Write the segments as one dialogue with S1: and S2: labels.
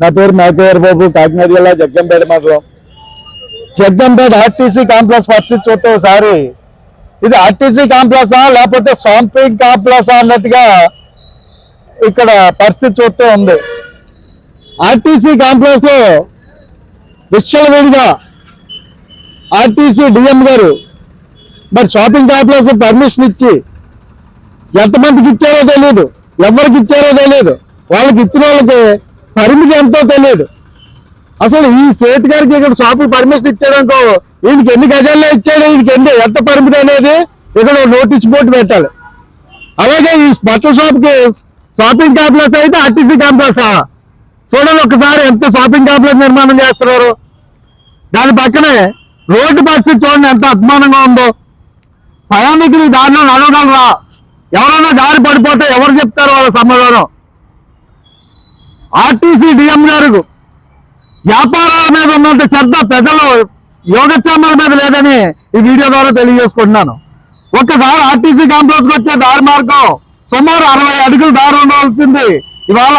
S1: నా పేరు మేకవేర్ బాబు కాకినాడ జిల్లా జగ్గంపేట మండలం. జగ్గంపేట ఆర్టీసీ కాంప్లెక్స్ పరిస్థితి చూస్తే ఒకసారి. ఇది ఆర్టీసీ కాంప్లెక్సా లేకపోతే షాంపింగ్ కాంప్లెక్సా అన్నట్టుగా ఇక్కడ పరిస్థితి చూస్తే ఉంది. ఆర్టీసీ కాంప్లెక్స్లో విచ్చలవిడిగా ఆర్టీసీ డిఎం గారు మరి షాపింగ్ కాంప్లెక్స్ పర్మిషన్ ఇచ్చి ఎంతమందికి ఇచ్చారో తెలియదు ఎవరికి ఇచ్చారో తెలియదు వాళ్ళకి ఇచ్చిన వాళ్ళకి పరిమితి ఎంతో తెలియదు అసలు ఈ సేట్ గారికి ఇక్కడ షాపు పర్మిషన్ ఇచ్చాడనుకో వీడికి ఎన్ని గజాల్లో ఇచ్చాడు వీడికి ఎన్ని ఎంత పరిమితి అనేది ఇక్కడ నోటీస్ బోర్డు పెట్టాలి. అలాగే ఈ బట్టల షాప్కి షాపింగ్ కాంప్లెక్స్ అయితే ఆర్టీసీ కాంప్లెక్స్ చూడండి ఒకసారి ఎంత షాపింగ్ కాంప్లెక్స్ నిర్మాణం చేస్తున్నారు. దాని పక్కనే రోడ్డు పరిస్థితి చూడండి ఎంత అభిమానంగా ఉందో. ప్రయాణికులు దారిలో నడవగలరా? ఎవరైనా దారి పడిపోతే ఎవరు చెప్తారు వాళ్ళ సమాధానం? ఆర్టీసీ డిఎం గారు వ్యాపారాల మీద ఉన్నంత శ్రద్ధ ప్రజలు యోగక్షేమాల మీద లేదని ఈ వీడియో ద్వారా తెలియజేసుకుంటున్నాను. ఒక్కసారి ఆర్టీసీ కాంప్లెక్స్కి వచ్చే దారి మార్గం సుమారు అరవై అడుగులు దారి ఉండవలసింది ఇవాళ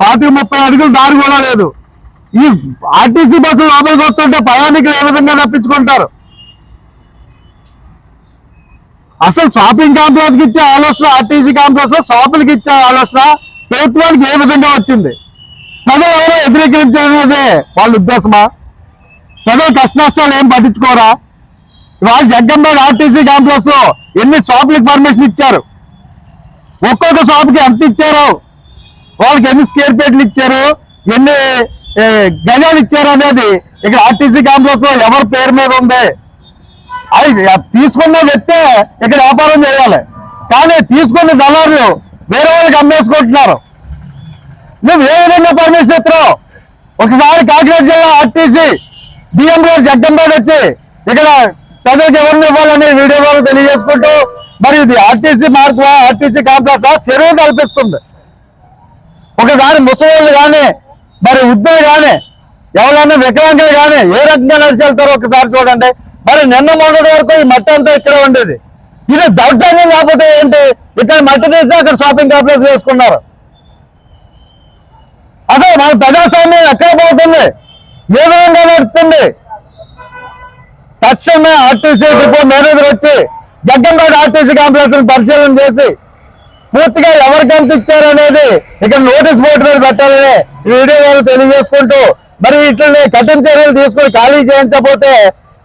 S1: పాతిక ముప్పై అడుగులు దారి కూడా లేదు. ఈ ఆర్టీసీ బస్సు లోపలికి వస్తుంటే ప్రయాణికులు ఏ విధంగా తప్పించుకుంటారు? అసలు షాపింగ్ కాంప్లెక్స్కి ఇచ్చే ఆలోచన ఆర్టీసీ కాంప్లెక్స్లో షాపులకి ఇచ్చే ఆలోచన ప్రభుత్వానికి ఏ విధంగా వచ్చింది? ప్రజలు ఎవరో వ్యతిరేకించే వాళ్ళ ఉద్దేశమా? ప్రజలు కష్ట నష్టాలు ఏం పట్టించుకోరా? ఇవాళ జగ్గంపేట ఆర్టీసీ కాంప్లెక్స్లో ఎన్ని షాపులకు పర్మిషన్ ఇచ్చారు? ఒక్కొక్క షాప్కి ఎంత ఇచ్చారు? వాళ్ళకి ఎన్ని స్క్వేర్ ఫీట్లు ఇచ్చారు? ఎన్ని గజాలు ఇచ్చారు అనేది ఇక్కడ ఆర్టీసీ కాంప్లెక్స్లో ఎవరి పేరు మీద ఉంది? అది తీసుకున్న వ్యక్తే ఇక్కడ వ్యాపారం చేయాలి. కానీ తీసుకున్న దళారులు వేరే వాళ్ళకి అమ్మేసుకుంటున్నారు. నువ్వు ఏ విధంగా పర్మిషన్ ఇస్తున్నావు ఒకసారి కాకినాడ జిల్లా ఆర్టీసీ బిఎం గారు జగ్గంపేట వచ్చి ఇక్కడ ప్రజలకు ఎవరిని ఇవ్వాలని వీడియో ద్వారా తెలియజేసుకుంటూ మరి ఇది ఆర్టీసీ మార్పు ఆర్టీసీ కాంప్లెక్స్ చెరువు కల్పిస్తుంది ఒకసారి ముసలి కానీ మరి వృద్ధులు కానీ ఎవరైనా వికలాంగులు కానీ ఏ రకంగా నడిచి వెళ్తారో ఒకసారి చూడండి. మరి నిన్న మొన్నటి వరకు ఈ మట్టి అంతా ఇక్కడే ఉండేది. ఇది దౌర్జన్యం కాకపోతే ఏంటి? ఇక్కడ మట్టి తీసి అక్కడ షాపింగ్ కాంప్లెక్స్ వేసుకున్నారు అసలు మన ప్రజాస్వామ్యం ఎక్కడ పోతుంది? ఏ విధంగా నడుస్తుంది తక్షణమే ఆర్టీసీ డిపో మేనేజర్ వచ్చి జగ్గంపేట ఆర్టీసీ కాంప్లెక్స్ పరిశీలన చేసి పూర్తిగా ఎవరికి ఎంత ఇచ్చారనేది ఇక్కడ నోటీస్ బోర్డు మీద పెట్టాలని వీడియో ద్వారా తెలియజేసుకుంటూ మరి ఇట్లనే కఠిన చర్యలు తీసుకొని ఖాళీ చేయించకపోతే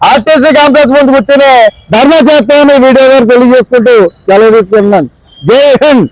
S1: ఆర్టీసీ కాంప్లెక్స్ ముందు కూర్చొని ధర్నా చేస్తామని వీడియో ద్వారా తెలియజేసుకుంటూ సెలవు తీసుకుంటున్నాను. జై హింద్!